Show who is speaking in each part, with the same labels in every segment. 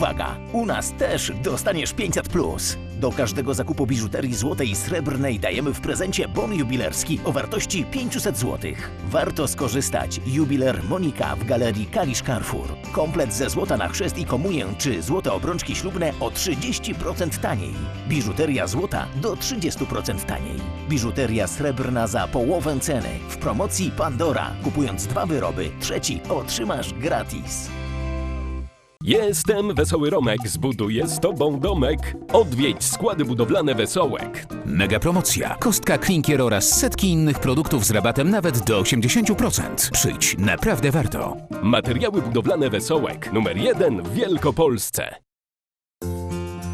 Speaker 1: uwaga, u nas też dostaniesz 500 plus. Do każdego zakupu biżuterii złotej i srebrnej dajemy w prezencie bon jubilerski o wartości 500 zł. Warto skorzystać. Jubiler Monika w galerii Kalisz Carrefour. Komplet ze złota na chrzest i komunię czy złote obrączki ślubne o 30% taniej. Biżuteria złota do 30% taniej. Biżuteria srebrna za połowę ceny. W promocji Pandora. Kupując dwa wyroby, trzeci otrzymasz gratis.
Speaker 2: Jestem Wesoły Romek, zbuduję z Tobą domek. Odwiedź składy budowlane Wesołek.
Speaker 3: Mega promocja. Kostka, klinkier oraz setki innych produktów z rabatem nawet do 80%. Przyjdź, naprawdę warto.
Speaker 2: Materiały budowlane Wesołek, numer jeden w Wielkopolsce.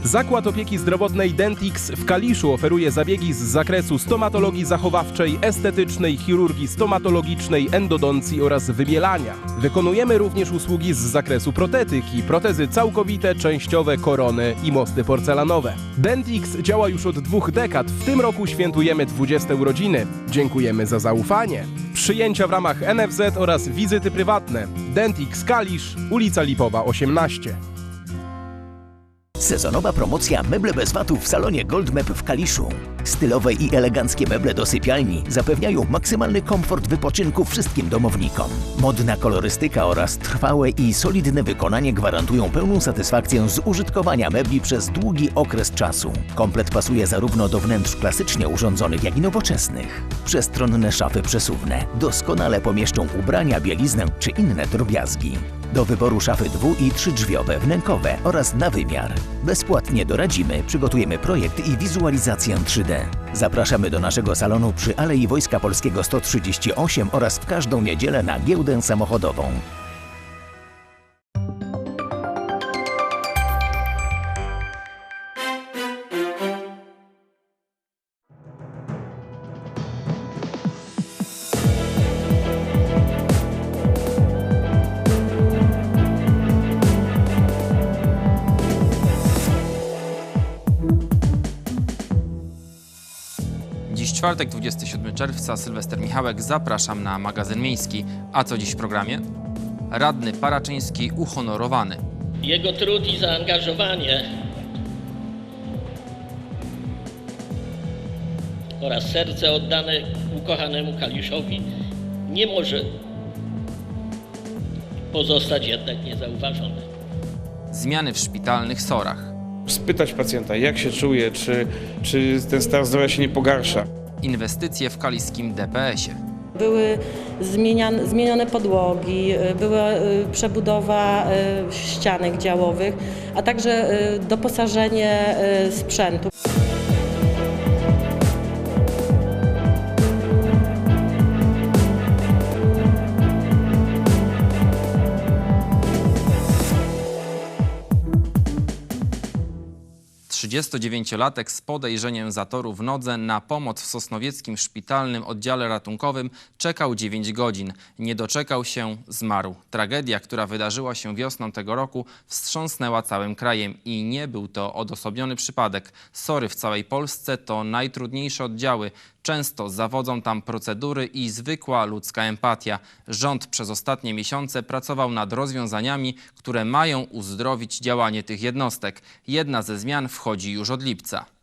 Speaker 4: Zakład Opieki Zdrowotnej Dentix w Kaliszu oferuje zabiegi z zakresu stomatologii zachowawczej, estetycznej, chirurgii stomatologicznej, endodoncji oraz wybielania. Wykonujemy również usługi z zakresu protetyki, protezy całkowite, częściowe, korony i mosty porcelanowe. Dentix działa już od dwóch dekad. W tym roku świętujemy 20 urodziny. Dziękujemy za zaufanie. Przyjęcia w ramach NFZ oraz wizyty prywatne. Dentix Kalisz, ulica Lipowa 18.
Speaker 1: Sezonowa promocja meble bez VAT-u w salonie Goldmap w Kaliszu. Stylowe i eleganckie meble do sypialni zapewniają maksymalny komfort wypoczynku wszystkim domownikom. Modna kolorystyka oraz trwałe i solidne wykonanie gwarantują pełną satysfakcję z użytkowania mebli przez długi okres czasu. Komplet pasuje zarówno do wnętrz klasycznie urządzonych, jak i nowoczesnych. Przestronne szafy przesuwne doskonale pomieszczą ubrania, bieliznę czy inne drobiazgi. Do wyboru szafy dwu- i trzydrzwiowe, wnękowe oraz na wymiar. Bezpłatnie doradzimy, przygotujemy projekt i wizualizację 3D. Zapraszamy do naszego salonu przy Alei Wojska Polskiego 138 oraz w każdą niedzielę na giełdę samochodową.
Speaker 5: Dziś czwartek, 27 czerwca, Sylwester Michałek, zapraszam na magazyn miejski. A co dziś w programie? Radny Paraczyński uhonorowany.
Speaker 6: Jego trud i zaangażowanie oraz serce oddane ukochanemu Kaliszowi nie może pozostać jednak niezauważone.
Speaker 5: Zmiany w szpitalnych sorach.
Speaker 7: spytać pacjenta, jak się czuje, czy, czy ten stan zdrowia się nie pogarsza.
Speaker 5: Inwestycje w kaliskim DPS-ie.
Speaker 8: Były zmieniane, zmienione podłogi, y, była y, przebudowa y, ścianek działowych, a także doposażenie sprzętu.
Speaker 5: Trzydziestodźwięciolatek z podejrzeniem zatoru w nodze na pomoc w Sosnowieckim Szpitalnym Oddziale Ratunkowym czekał 9 godzin. Nie doczekał się, zmarł. Tragedia, która wydarzyła się wiosną tego roku, wstrząsnęła całym krajem i nie był to odosobniony przypadek. Sory w całej Polsce to najtrudniejsze oddziały. Często zawodzą tam procedury i zwykła ludzka empatia. Rząd przez ostatnie miesiące pracował nad rozwiązaniami, które mają uzdrowić działanie tych jednostek. Jedna ze zmian wchodzi już od lipca.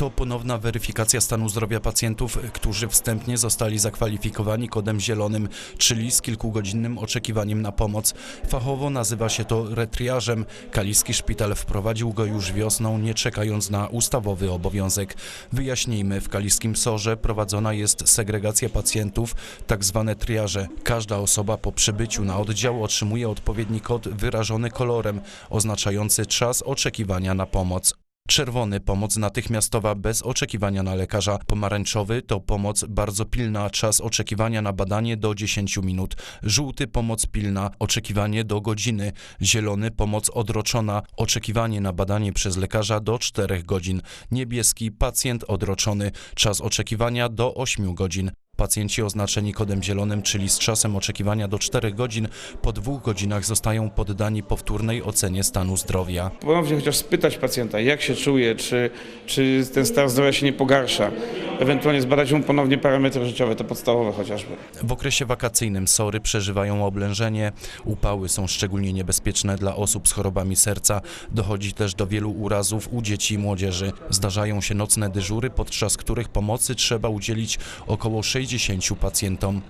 Speaker 9: To ponowna weryfikacja stanu zdrowia pacjentów, którzy wstępnie zostali zakwalifikowani kodem zielonym, czyli z kilkugodzinnym oczekiwaniem na pomoc. Fachowo nazywa się to retriażem. Kaliski Szpital wprowadził go już wiosną, nie czekając na ustawowy obowiązek. Wyjaśnijmy, w Kaliskim Sorze prowadzona jest segregacja pacjentów, tak zwane triaże. Każda osoba po przybyciu na oddział otrzymuje odpowiedni kod wyrażony kolorem, oznaczający czas oczekiwania na pomoc. Czerwony pomoc natychmiastowa bez oczekiwania na lekarza. Pomarańczowy to pomoc bardzo pilna, czas oczekiwania na badanie do 10 minut. Żółty pomoc pilna, oczekiwanie do godziny. Zielony pomoc odroczona, oczekiwanie na badanie przez lekarza do 4 godzin. Niebieski pacjent odroczony, czas oczekiwania do 8 godzin. Pacjenci oznaczeni kodem zielonym, czyli z czasem oczekiwania do 4 godzin, po dwóch godzinach zostają poddani powtórnej ocenie stanu zdrowia.
Speaker 7: Ponownie chociaż spytać pacjenta, jak się czuje, czy, czy ten stan zdrowia się nie pogarsza. Ewentualnie zbadać mu ponownie parametry życiowe, te podstawowe chociażby.
Speaker 9: W okresie wakacyjnym sory przeżywają oblężenie. Upały są szczególnie niebezpieczne dla osób z chorobami serca. Dochodzi też do wielu urazów u dzieci i młodzieży. Zdarzają się nocne dyżury, podczas których pomocy trzeba udzielić około 60 pacjentom.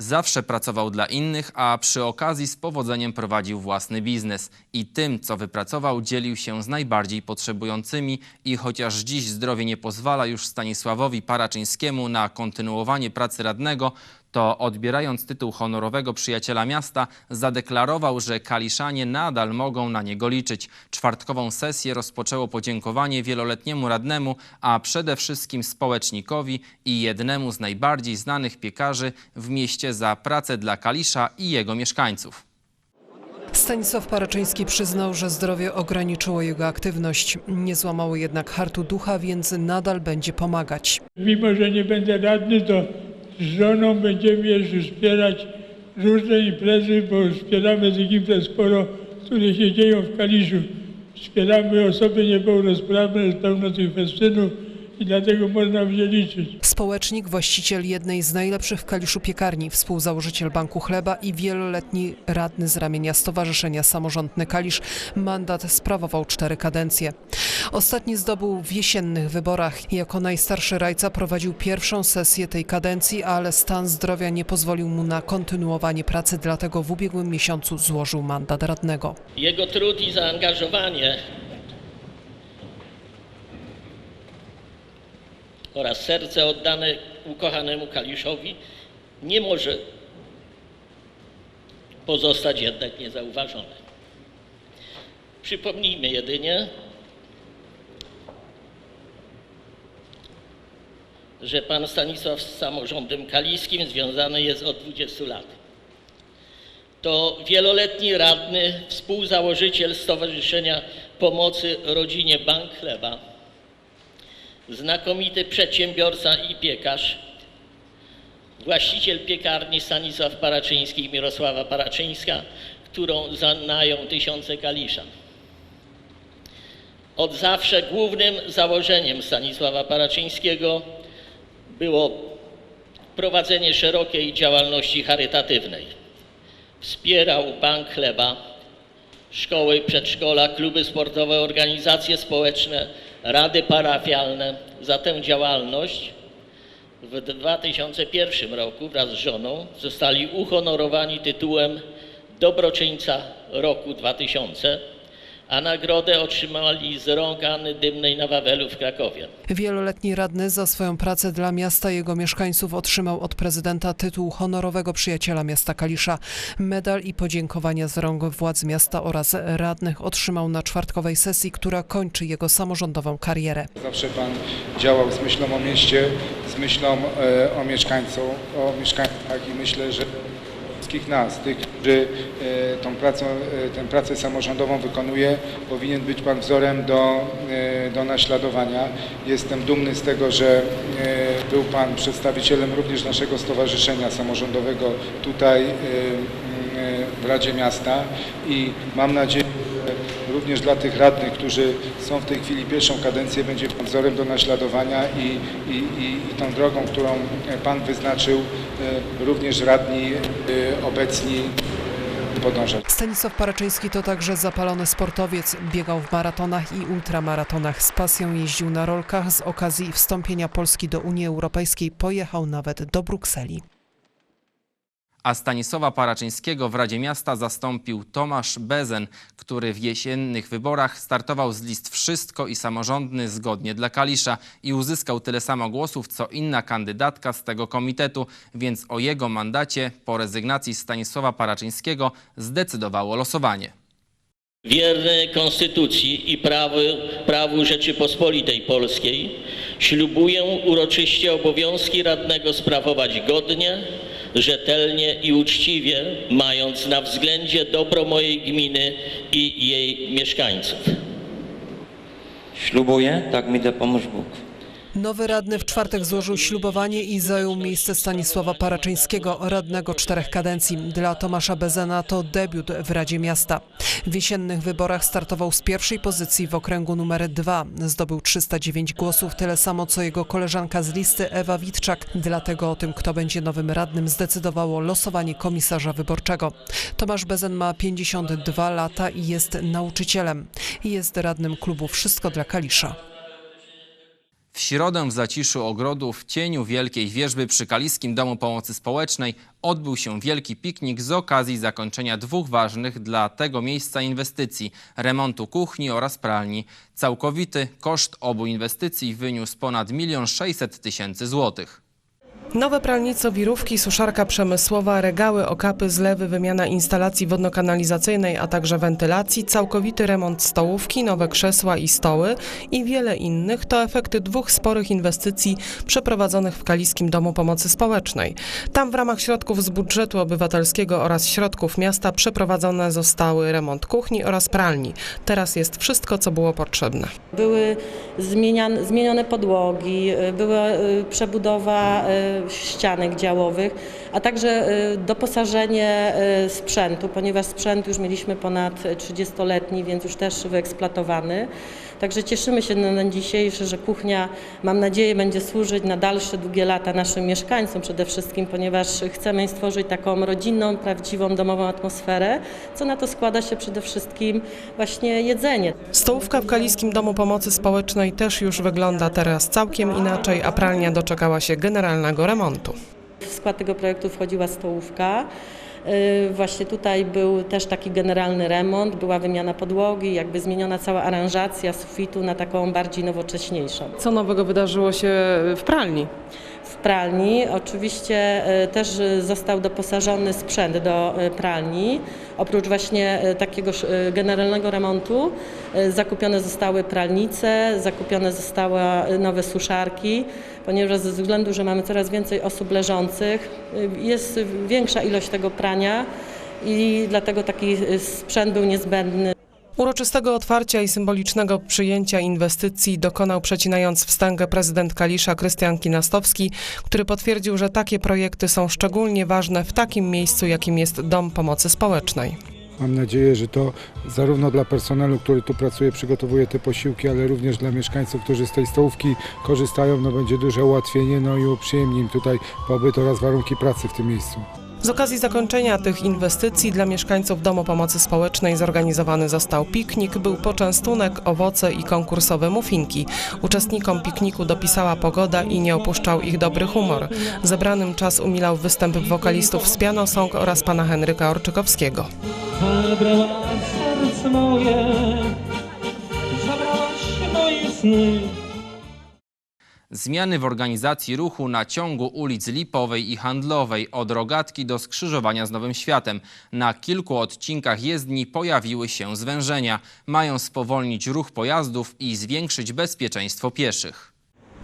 Speaker 5: Zawsze pracował dla innych, a przy okazji z powodzeniem prowadził własny biznes. I tym, co wypracował, dzielił się z najbardziej potrzebującymi. I chociaż dziś zdrowie nie pozwala już Stanisławowi Paraczyńskiemu na kontynuowanie pracy radnego, to odbierając tytuł honorowego przyjaciela miasta, zadeklarował, że kaliszanie nadal mogą na niego liczyć. Czwartkową sesję rozpoczęło podziękowanie wieloletniemu radnemu, a przede wszystkim społecznikowi i jednemu z najbardziej znanych piekarzy w mieście za pracę dla Kalisza i jego mieszkańców.
Speaker 10: Stanisław Paraczyński przyznał, że zdrowie ograniczyło jego aktywność. Nie złamało jednak hartu ducha, więc nadal będzie pomagać.
Speaker 11: Mimo, że nie będę radny, to z żoną będziemy jeszcze wspierać różne imprezy, bo wspieramy tych imprez sporo, które się dzieją w Kaliszu. Wspieramy osoby niepełnosprawne z pełno festynów i dlatego można w nie liczyć.
Speaker 10: Społecznik, właściciel jednej z najlepszych w Kaliszu piekarni, współzałożyciel Banku Chleba i wieloletni radny z ramienia Stowarzyszenia Samorządny Kalisz mandat sprawował cztery kadencje. Ostatni zdobył w jesiennych wyborach. Jako najstarszy rajca prowadził pierwszą sesję tej kadencji, ale stan zdrowia nie pozwolił mu na kontynuowanie pracy, dlatego w ubiegłym miesiącu złożył mandat radnego.
Speaker 6: Jego trud i zaangażowanie oraz serce oddane ukochanemu Kaliszowi nie może pozostać jednak niezauważone. Przypomnijmy jedynie, że pan Stanisław z samorządem kaliskim związany jest od 20 lat. To wieloletni radny, współzałożyciel Stowarzyszenia Pomocy Rodzinie Bank Chleba, znakomity przedsiębiorca i piekarz, właściciel piekarni Stanisław Paraczyński i Mirosława Paraczyńska, którą znają tysiące Kaliszan. Od zawsze głównym założeniem Stanisława Paraczyńskiego było prowadzenie szerokiej działalności charytatywnej. Wspierał Bank Chleba, szkoły, przedszkola, kluby sportowe, organizacje społeczne, rady parafialne. Za tę działalność w 2001 roku wraz z żoną zostali uhonorowani tytułem Dobroczyńca Roku 2000, a nagrodę otrzymali z rąk Anny Dymnej na Wawelu w Krakowie.
Speaker 10: Wieloletni radny za swoją pracę dla miasta i jego mieszkańców otrzymał od prezydenta tytuł honorowego przyjaciela miasta Kalisza. Medal i podziękowania z rąk władz miasta oraz radnych otrzymał na czwartkowej sesji, która kończy jego samorządową karierę.
Speaker 12: Zawsze Pan działał z myślą o mieście, z myślą e, o mieszkańcu, o mieszkańcach i myślę, że wszystkich nas, tych, którzy e, tą pracą, e, tę pracę samorządową wykonuje, powinien być Pan wzorem do, e, do naśladowania. Jestem dumny z tego, że był Pan przedstawicielem również naszego stowarzyszenia samorządowego tutaj w Radzie Miasta i mam nadzieję, również dla tych radnych, którzy są w tej chwili pierwszą kadencję, będzie wzorem do naśladowania i, i, i, i tą drogą, którą Pan wyznaczył, e, również radni e, obecni podążać.
Speaker 10: Stanisław Paraczyński to także zapalony sportowiec. Biegał w maratonach i ultramaratonach. Z pasją jeździł na rolkach. Z okazji wstąpienia Polski do Unii Europejskiej pojechał nawet do Brukseli.
Speaker 5: A Stanisława Paraczyńskiego w Radzie Miasta zastąpił Tomasz Bezen, który w jesiennych wyborach startował z list Wszystko i Samorządny zgodnie dla Kalisza i uzyskał tyle samo głosów, co inna kandydatka z tego komitetu, więc o jego mandacie po rezygnacji Stanisława Paraczyńskiego zdecydowało losowanie.
Speaker 6: Wierny Konstytucji i prawu, prawu Rzeczypospolitej Polskiej ślubuję uroczyście obowiązki radnego sprawować godnie, rzetelnie i uczciwie, mając na względzie dobro mojej gminy i jej mieszkańców.
Speaker 13: Ślubuję, tak mi dopomóż Bóg.
Speaker 10: Nowy radny w czwartek złożył ślubowanie i zajął miejsce Stanisława Paraczyńskiego, radnego czterech kadencji. Dla Tomasza Bezena to debiut w Radzie Miasta. W jesiennych wyborach startował z pierwszej pozycji w okręgu numer 2. Zdobył 309 głosów, tyle samo co jego koleżanka z listy Ewa Witczak. Dlatego o tym, kto będzie nowym radnym, zdecydowało losowanie komisarza wyborczego. Tomasz Bezen ma 52 lata i jest nauczycielem. Jest radnym klubu Wszystko dla Kalisza.
Speaker 5: W środę w zaciszu ogrodu w cieniu Wielkiej Wierzby przy Kaliskim Domu Pomocy Społecznej odbył się wielki piknik z okazji zakończenia dwóch ważnych dla tego miejsca inwestycji – remontu kuchni oraz pralni. Całkowity koszt obu inwestycji wyniósł ponad 1 600 tysięcy złotych.
Speaker 13: Nowe pralnice, wirówki, suszarka przemysłowa, regały, okapy, zlewy, wymiana instalacji wodno-kanalizacyjnej, a także wentylacji, całkowity remont stołówki, nowe krzesła i stoły i wiele innych to efekty dwóch sporych inwestycji przeprowadzonych w Kaliskim Domu Pomocy Społecznej. Tam w ramach środków z budżetu obywatelskiego oraz środków miasta przeprowadzone zostały remont kuchni oraz pralni. Teraz jest wszystko, co było potrzebne.
Speaker 8: Były zmieniane, podłogi, y, była y, przebudowa y, ścianek działowych, a także y, doposażenie y, sprzętu, ponieważ sprzęt już mieliśmy ponad 30-letni, więc już też wyeksploatowany. Także cieszymy się na dzień dzisiejszy, że kuchnia, mam nadzieję, będzie służyć na dalsze długie lata naszym mieszkańcom przede wszystkim, ponieważ chcemy stworzyć taką rodzinną, prawdziwą, domową atmosferę, co na to składa się przede wszystkim właśnie jedzenie.
Speaker 13: Stołówka w Kaliskim Domu Pomocy Społecznej też już wygląda teraz całkiem inaczej, a pralnia doczekała się generalnego remontu.
Speaker 8: W skład tego projektu wchodziła stołówka. Yy, Właśnie tutaj był też taki generalny remont, była wymiana podłogi, jakby zmieniona cała aranżacja sufitu na taką bardziej nowocześniejszą.
Speaker 13: Co nowego wydarzyło się w pralni?
Speaker 8: W pralni oczywiście y, też y, został doposażony sprzęt do y, pralni. Oprócz właśnie takiego generalnego remontu zakupione zostały pralnice, zakupione zostały nowe suszarki, ponieważ ze względu, że mamy coraz więcej osób leżących, jest większa ilość tego prania i dlatego taki sprzęt był niezbędny.
Speaker 13: Uroczystego otwarcia i symbolicznego przyjęcia inwestycji dokonał przecinając wstęgę prezydent Kalisza Krystian Kinastowski, który potwierdził, że takie projekty są szczególnie ważne w takim miejscu, jakim jest Dom Pomocy Społecznej.
Speaker 12: Mam nadzieję, że to zarówno dla personelu, który tu pracuje, przygotowuje te posiłki, ale również dla mieszkańców, którzy z tej stołówki korzystają, no będzie duże ułatwienie, no i uprzyjemni im tutaj pobyt oraz warunki pracy w tym miejscu.
Speaker 13: Z okazji zakończenia tych inwestycji dla mieszkańców Domu Pomocy Społecznej zorganizowany został piknik, był poczęstunek, owoce i konkursowe muffinki. Uczestnikom pikniku dopisała pogoda i nie opuszczał ich dobry humor. Zebranym czas umilał występ wokalistów z Piano Song oraz pana Henryka Orczykowskiego.
Speaker 11: Zabrałaś serce moje, zabrałaś moje sny.
Speaker 5: Zmiany w organizacji ruchu na ciągu ulic Lipowej i Handlowej od Rogatki do skrzyżowania z Nowym Światem. Na kilku odcinkach jezdni pojawiły się zwężenia. Mają spowolnić ruch pojazdów i zwiększyć bezpieczeństwo pieszych.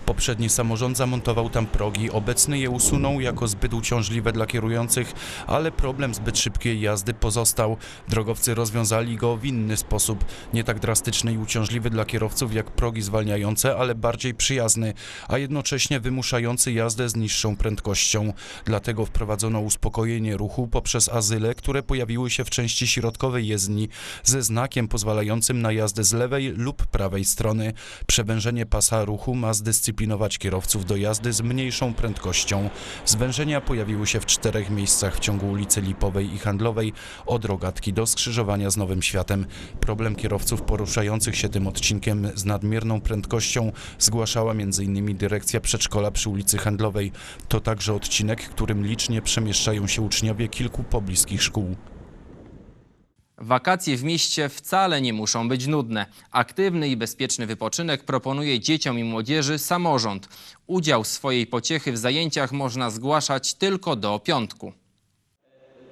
Speaker 9: Poprzedni samorząd zamontował tam progi, obecny je usunął jako zbyt uciążliwe dla kierujących, ale problem zbyt szybkiej jazdy pozostał. Drogowcy rozwiązali go w inny sposób, nie tak drastyczny i uciążliwy dla kierowców jak progi zwalniające, ale bardziej przyjazny, a jednocześnie wymuszający jazdę z niższą prędkością. Dlatego wprowadzono uspokojenie ruchu poprzez azyle, które pojawiły się w części środkowej jezdni ze znakiem pozwalającym na jazdę z lewej lub prawej strony. Przewężenie pasa ruchu ma zdyscyplinować kierowców do jazdy z mniejszą prędkością. Zwężenia pojawiły się w czterech miejscach w ciągu ulicy Lipowej i Handlowej, od Rogatki do skrzyżowania z Nowym Światem. Problem kierowców poruszających się tym odcinkiem z nadmierną prędkością zgłaszała m.in. dyrekcja przedszkola przy ulicy Handlowej. To także odcinek, którym licznie przemieszczają się uczniowie kilku pobliskich szkół.
Speaker 5: Wakacje w mieście wcale nie muszą być nudne. Aktywny i bezpieczny wypoczynek proponuje dzieciom i młodzieży samorząd. Udział swojej pociechy w zajęciach można zgłaszać tylko do piątku.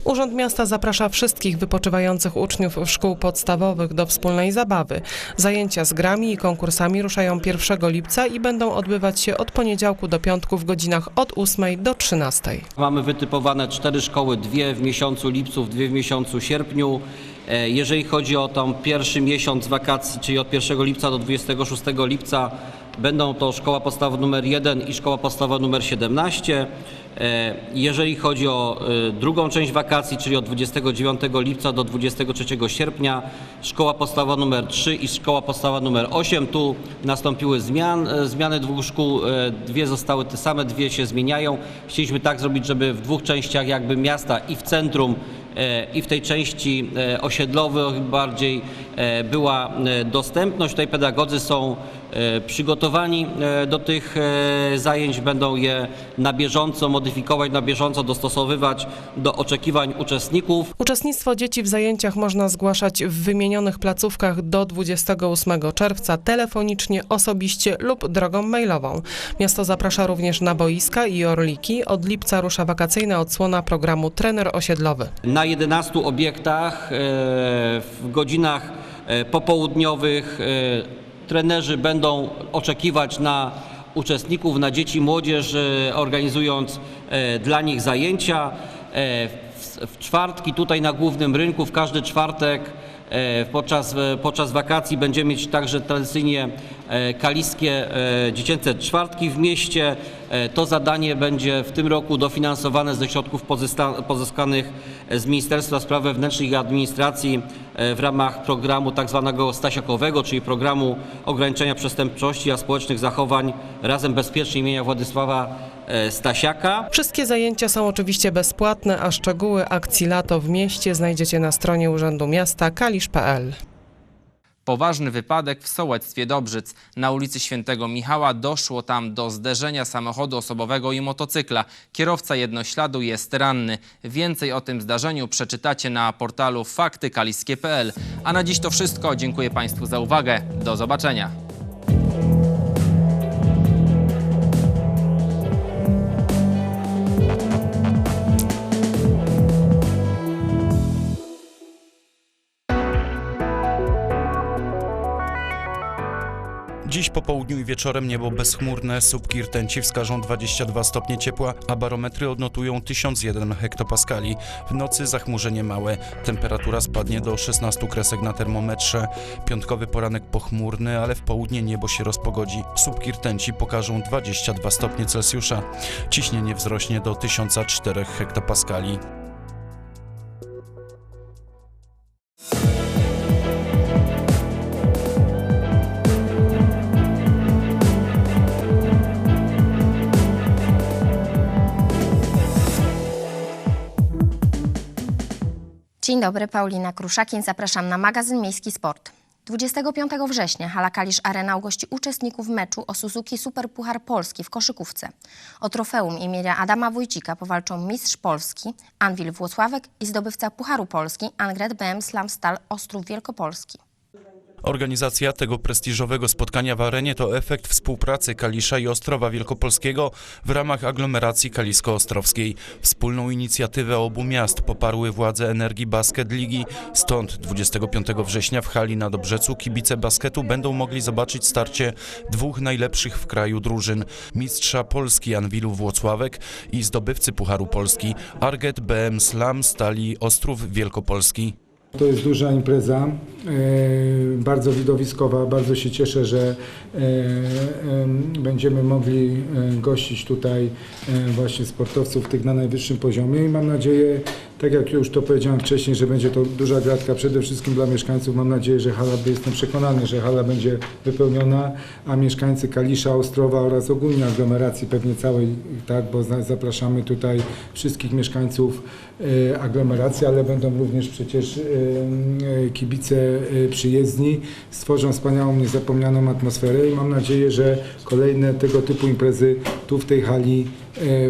Speaker 13: Urząd Miasta zaprasza wszystkich wypoczywających uczniów szkół podstawowych do wspólnej zabawy. Zajęcia z grami i konkursami ruszają 1 lipca i będą odbywać się od poniedziałku do piątku w godzinach od 8 do 13.
Speaker 14: Mamy wytypowane cztery szkoły, dwie w miesiącu lipcu, dwie w miesiącu sierpniu. E, Jeżeli chodzi o tam pierwszy miesiąc wakacji, czyli od 1 lipca do 26 lipca, Będą to szkoła podstawowa numer 1 i szkoła podstawowa numer 17. E, Jeżeli chodzi o e, drugą część wakacji, czyli od 29 lipca do 23 sierpnia, szkoła podstawowa numer 3 i szkoła podstawowa numer 8. Tu nastąpiły zmian, e, zmiany dwóch szkół, dwie zostały te same, dwie się zmieniają. Chcieliśmy tak zrobić, żeby w dwóch częściach jakby miasta i w centrum i w tej części osiedlowej bardziej była dostępność. Tutaj pedagodzy są przygotowani e, do tych e, zajęć, będą je na bieżąco modyfikować, na bieżąco dostosowywać do oczekiwań uczestników.
Speaker 13: Uczestnictwo dzieci w zajęciach można zgłaszać w wymienionych placówkach do 28 czerwca telefonicznie, osobiście lub drogą mailową. Miasto zaprasza również na boiska i orliki. Od lipca rusza wakacyjna odsłona programu Trener Osiedlowy.
Speaker 14: Na 11 obiektach e, w godzinach e, popołudniowych e, trenerzy będą oczekiwać na uczestników, na dzieci młodzież, e, organizując e, dla nich zajęcia. E, W czwartki tutaj na głównym rynku w każdy czwartek podczas, podczas wakacji będziemy mieć także tradycyjnie kaliskie dziecięce czwartki w mieście. To zadanie będzie w tym roku dofinansowane ze środków pozyskanych z Ministerstwa Spraw Wewnętrznych i Administracji w ramach programu tak zwanego Stasiakowego, czyli programu ograniczenia przestępczości, a społecznych zachowań Razem Bezpiecznie imienia Władysława e, Stasiaka.
Speaker 13: Wszystkie zajęcia są oczywiście bezpłatne, a szczegóły akcji Lato w mieście znajdziecie na stronie Urzędu Miasta kalisz.pl.
Speaker 5: Poważny wypadek w sołectwie Dobrzyc. Na ulicy Świętego Michała doszło tam do zderzenia samochodu osobowego i motocykla. Kierowca jednośladu jest ranny. Więcej o tym zdarzeniu przeczytacie na portalu faktykaliskie.pl. A na dziś to wszystko. Dziękuję Państwu za uwagę. Do zobaczenia.
Speaker 9: Dziś po południu i wieczorem niebo bezchmurne, słupki rtęci wskażą 22 stopnie ciepła, a barometry odnotują 1001 hektopaskali. W nocy zachmurzenie małe, temperatura spadnie do 16 kresek na termometrze. Piątkowy poranek pochmurny, ale w południe niebo się rozpogodzi. Słupki rtęci pokażą 22 stopnie Celsjusza. Ciśnienie wzrośnie do 1004 hektopaskali.
Speaker 15: Dzień dobry, Paulina Kruszakin. Zapraszam na magazyn Miejski Sport. 25 września Hala Kalisz Arena ugości uczestników meczu o Suzuki Super Puchar Polski w koszykówce. O trofeum imienia Adama Wójcika powalczą mistrz Polski Anwil Włocławek i zdobywca Pucharu Polski Angret BM Slam Stal Ostrów Wielkopolski.
Speaker 9: Organizacja tego prestiżowego spotkania w arenie to efekt współpracy Kalisza i Ostrowa Wielkopolskiego w ramach aglomeracji kalisko-ostrowskiej. Wspólną inicjatywę obu miast poparły władze Energii Basket Ligi. Stąd 25 września w hali na Dobrzecu kibice basketu będą mogli zobaczyć starcie dwóch najlepszych w kraju drużyn. Mistrza Polski Anwilu Włocławek i zdobywcy Pucharu Polski Arget BM Slam Stali Ostrów Wielkopolski.
Speaker 12: To jest duża impreza, e, bardzo widowiskowa. Bardzo się cieszę, że e, em, będziemy mogli e, gościć tutaj właśnie sportowców tych na najwyższym poziomie i mam nadzieję, tak jak już to powiedziałem wcześniej, że będzie to duża gratka przede wszystkim dla mieszkańców. Mam nadzieję, że hala, jestem przekonany, że hala będzie wypełniona, a mieszkańcy Kalisza, Ostrowa oraz ogólnie aglomeracji pewnie całej, tak, bo za- zapraszamy tutaj wszystkich mieszkańców e, aglomeracji, ale będą również przecież e, e, kibice przyjezdni, stworzą wspaniałą, niezapomnianą atmosferę i mam nadzieję, że kolejne tego typu imprezy tu w tej hali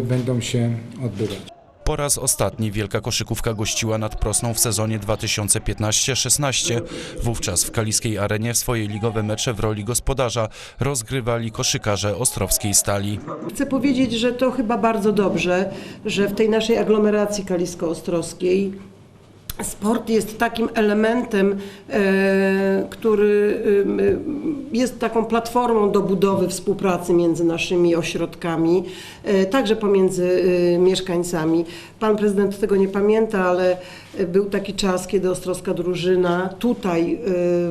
Speaker 12: będą się odbywać.
Speaker 9: Po raz ostatni wielka koszykówka gościła nad Prosną w sezonie 2015-16. Wówczas w kaliskiej arenie swoje ligowe mecze w roli gospodarza rozgrywali koszykarze ostrowskiej stali.
Speaker 16: Chcę powiedzieć, że to chyba bardzo dobrze, że w tej naszej aglomeracji kalisko-ostrowskiej sport jest takim elementem, e, który jest taką platformą do budowy współpracy między naszymi ośrodkami, e, także pomiędzy e, mieszkańcami. Pan prezydent tego nie pamięta, ale e, był taki czas, kiedy ostrowska drużyna tutaj e,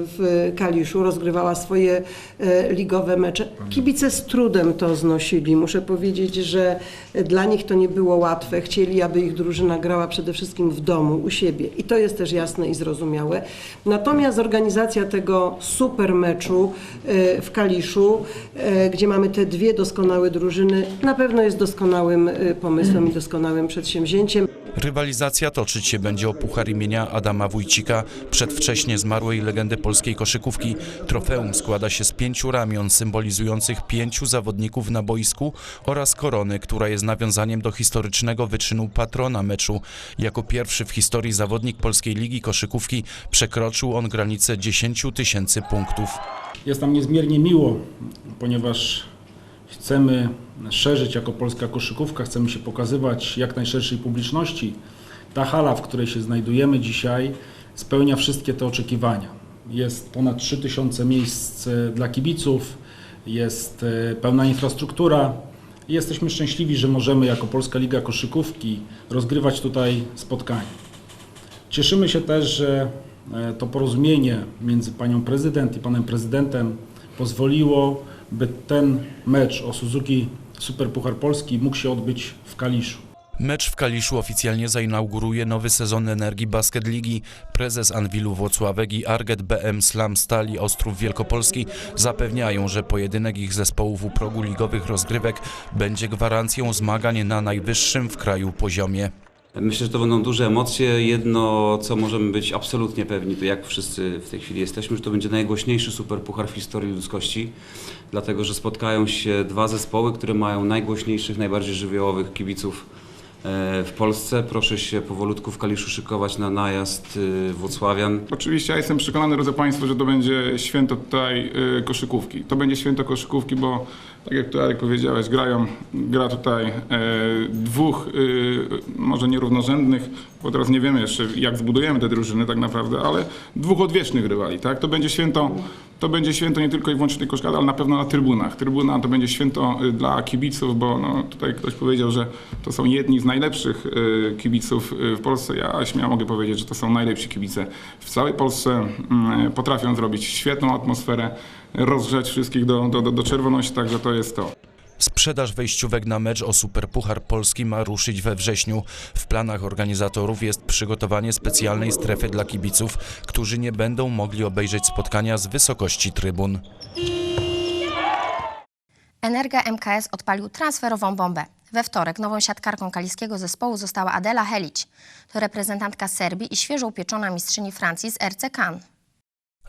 Speaker 16: w Kaliszu rozgrywała swoje e, ligowe mecze. Kibice z trudem to znosili. Muszę powiedzieć, że dla nich to nie było łatwe. Chcieli, aby ich drużyna grała przede wszystkim w domu, u siebie. I to jest też jasne i zrozumiałe. Natomiast organizacja tego super meczu e, w Kaliszu, gdzie mamy te dwie doskonałe drużyny, na pewno jest doskonałym pomysłem i doskonałym przedsięwzięciem.
Speaker 9: Rywalizacja toczyć się będzie o puchar imienia Adama Wójcika, przedwcześnie zmarłej legendy polskiej koszykówki. Trofeum składa się z pięciu ramion symbolizujących pięciu zawodników na boisku oraz korony, która jest nawiązaniem do historycznego wyczynu patrona meczu. Jako pierwszy w historii zawodnik Polskiej Ligi Koszykówki przekroczył on granicę 10 tysięcy punktów.
Speaker 17: Jest nam niezmiernie miło, ponieważ chcemy szerzyć jako polska koszykówka, chcemy się pokazywać jak najszerszej publiczności. Ta hala, w której się znajdujemy dzisiaj, spełnia wszystkie te oczekiwania. Jest ponad 3000 miejsc e, dla kibiców, jest e, pełna infrastruktura. Jesteśmy szczęśliwi, że możemy jako Polska Liga Koszykówki rozgrywać tutaj spotkania. Cieszymy się też, że e, to porozumienie między panią prezydent i panem prezydentem pozwoliło, by ten mecz o Suzuki Super Puchar Polski mógł się odbyć w Kaliszu.
Speaker 9: Mecz w Kaliszu oficjalnie zainauguruje nowy sezon Energii Basket Ligi. Prezes Anwilu Włocławek i Arget BM Slam Stali Ostrów Wielkopolski zapewniają, że pojedynek ich zespołów u progu ligowych rozgrywek będzie gwarancją zmagań na najwyższym w kraju poziomie.
Speaker 18: Myślę, że to będą duże emocje. Jedno, co możemy być absolutnie pewni, to jak wszyscy w tej chwili jesteśmy, że to będzie najgłośniejszy superpuchar w historii ludzkości, dlatego że spotkają się dwa zespoły, które mają najgłośniejszych, najbardziej żywiołowych kibiców w Polsce. Proszę się powolutku w Kaliszu szykować na najazd e, Włocławian.
Speaker 19: Oczywiście ja jestem przekonany, drodzy Państwo, że to będzie święto tutaj y, koszykówki. To będzie święto koszykówki, bo tak jak tu Arek powiedziałeś, grają, gra tutaj e, dwóch, może nierównorzędnych, bo teraz nie wiemy jeszcze jak zbudujemy te drużyny tak naprawdę, ale dwóch odwiecznych rywali, tak? To będzie święto, to będzie święto nie tylko i wyłącznie koszykówki, ale na pewno na trybunach. Trybuna to będzie święto y, dla kibiców, bo no, tutaj ktoś powiedział, że to są jedni z najlepszych y, kibiców y, w Polsce. Ja śmiało mogę powiedzieć, że to są najlepsi kibice w całej Polsce. Mm, Potrafią zrobić świetną atmosferę, rozgrzać wszystkich do, do, do, do czerwoności, także to jest to.
Speaker 9: Sprzedaż wejściówek na mecz o Superpuchar Polski ma ruszyć we wrześniu. W planach organizatorów jest przygotowanie specjalnej strefy dla kibiców, którzy nie będą mogli obejrzeć spotkania z wysokości trybun.
Speaker 15: Energa MKS odpalił transferową bombę. We wtorek nową siatkarką kaliskiego zespołu została Adela Helić. To reprezentantka Serbii i świeżo upieczona mistrzyni Francji z RC Cannes.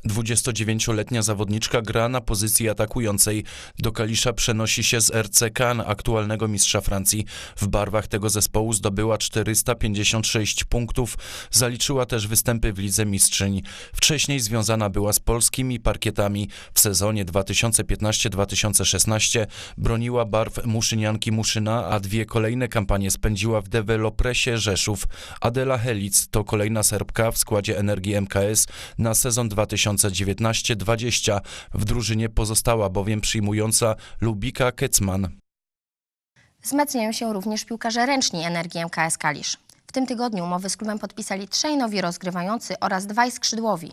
Speaker 9: 29-letnia zawodniczka gra na pozycji atakującej. Do Kalisza przenosi się z RC Cannes, aktualnego mistrza Francji. W barwach tego zespołu zdobyła 456 punktów. Zaliczyła też występy w Lidze Mistrzyń. Wcześniej związana była z polskimi parkietami. W sezonie 2015-2016 broniła barw Muszynianki Muszyna, a dwie kolejne kampanie spędziła w Developresie Rzeszów. Adela Helic to kolejna Serbka w składzie Energii MKS na sezon 2019-20. W drużynie pozostała bowiem przyjmująca Lubika Kecman.
Speaker 15: Wzmacniają się również piłkarze ręczni Energii MKS Kalisz. W tym tygodniu umowy z klubem podpisali trzej nowi rozgrywający oraz dwaj skrzydłowi.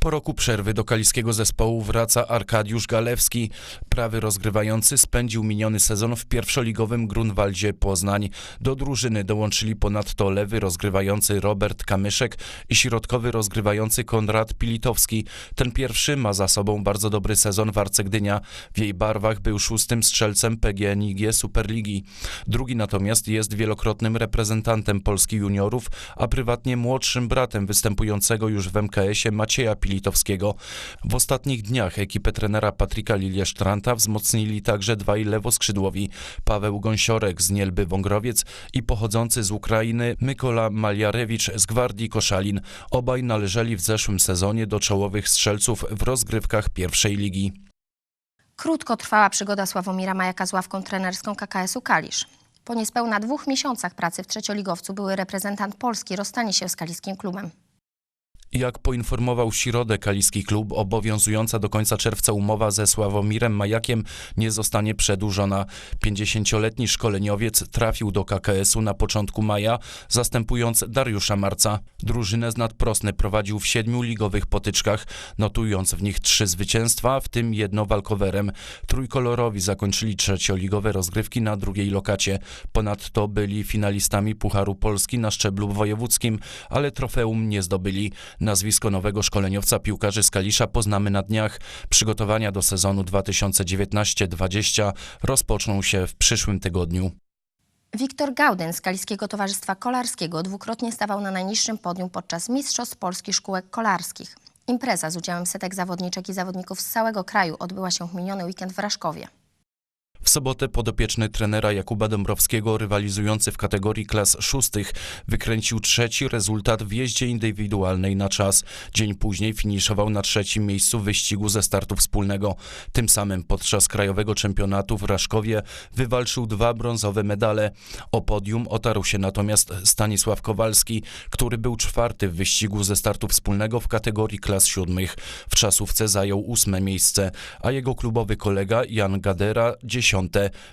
Speaker 9: Po roku przerwy do kaliskiego zespołu wraca Arkadiusz Galewski. Prawy rozgrywający spędził miniony sezon w pierwszoligowym Grunwaldzie Poznań. Do drużyny dołączyli ponadto lewy rozgrywający Robert Kamyszek i środkowy rozgrywający Konrad Pilitowski. Ten pierwszy ma za sobą bardzo dobry sezon w Arce Gdynia. W jej barwach był szóstym strzelcem PGNiG Superligi. Drugi natomiast jest wielokrotnym reprezentantem Polski juniorów, a prywatnie młodszym bratem występującego już w MKS-ie Macieja Pilitowskiego. W ostatnich dniach ekipę trenera Patryka Liliesztranta wzmocnili także dwaj lewoskrzydłowi Paweł Gąsiorek z Nielby Wągrowiec i pochodzący z Ukrainy Mykola Maliarewicz z Gwardii Koszalin. Obaj należeli w zeszłym sezonie do czołowych strzelców w rozgrywkach pierwszej ligi.
Speaker 15: Krótko trwała przygoda Sławomira Majaka z ławką trenerską KKS-u Kalisz. Po niespełna dwóch miesiącach pracy w trzecioligowcu były reprezentant Polski rozstanie się z kaliskim klubem.
Speaker 9: Jak poinformował w środę kaliski klub, obowiązująca do końca czerwca umowa ze Sławomirem Majakiem nie zostanie przedłużona. 50-letni szkoleniowiec trafił do KKS-u na początku maja, zastępując Dariusza Marca. Drużynę z Nadprosny prowadził w siedmiu ligowych potyczkach, notując w nich trzy zwycięstwa, w tym jedno walkowerem. Trójkolorowi zakończyli trzecioligowe rozgrywki na drugiej lokacie. Ponadto byli finalistami Pucharu Polski na szczeblu wojewódzkim, ale trofeum nie zdobyli. Nazwisko nowego szkoleniowca piłkarzy z Kalisza poznamy na dniach. Przygotowania do sezonu 2019-20 rozpoczną się w przyszłym tygodniu.
Speaker 15: Wiktor Gauden z Kaliskiego Towarzystwa Kolarskiego dwukrotnie stawał na najniższym podium podczas Mistrzostw Polskich Szkółek Kolarskich. Impreza z udziałem setek zawodniczek i zawodników z całego kraju odbyła się w miniony weekend w Raszkowie.
Speaker 9: W sobotę podopieczny trenera Jakuba Dąbrowskiego, rywalizujący w kategorii klas szóstych, wykręcił trzeci rezultat w jeździe indywidualnej na czas. Dzień później finiszował na trzecim miejscu wyścigu ze startu wspólnego. Tym samym podczas krajowego czempionatu w Raszkowie wywalczył dwa brązowe medale. O podium otarł się natomiast Stanisław Kowalski, który był czwarty w wyścigu ze startu wspólnego w kategorii klas siódmych. W czasówce zajął ósme miejsce, a jego klubowy kolega Jan Gadera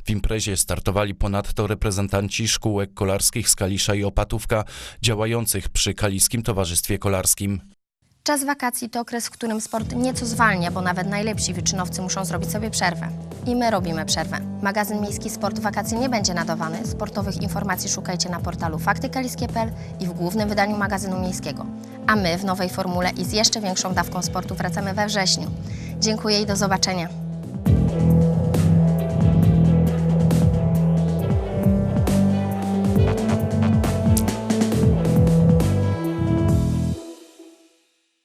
Speaker 9: W imprezie startowali ponadto reprezentanci szkółek kolarskich z Kalisza i Opatówka, działających przy Kaliskim Towarzystwie Kolarskim.
Speaker 15: Czas wakacji to okres, w którym sport nieco zwalnia, bo nawet najlepsi wyczynowcy muszą zrobić sobie przerwę. I my robimy przerwę. Magazyn Miejski Sport wakacji nie będzie nadawany. Sportowych informacji szukajcie na portalu faktykaliskie.pl i w głównym wydaniu magazynu miejskiego. A my w nowej formule i z jeszcze większą dawką sportu wracamy we wrześniu. Dziękuję i do zobaczenia.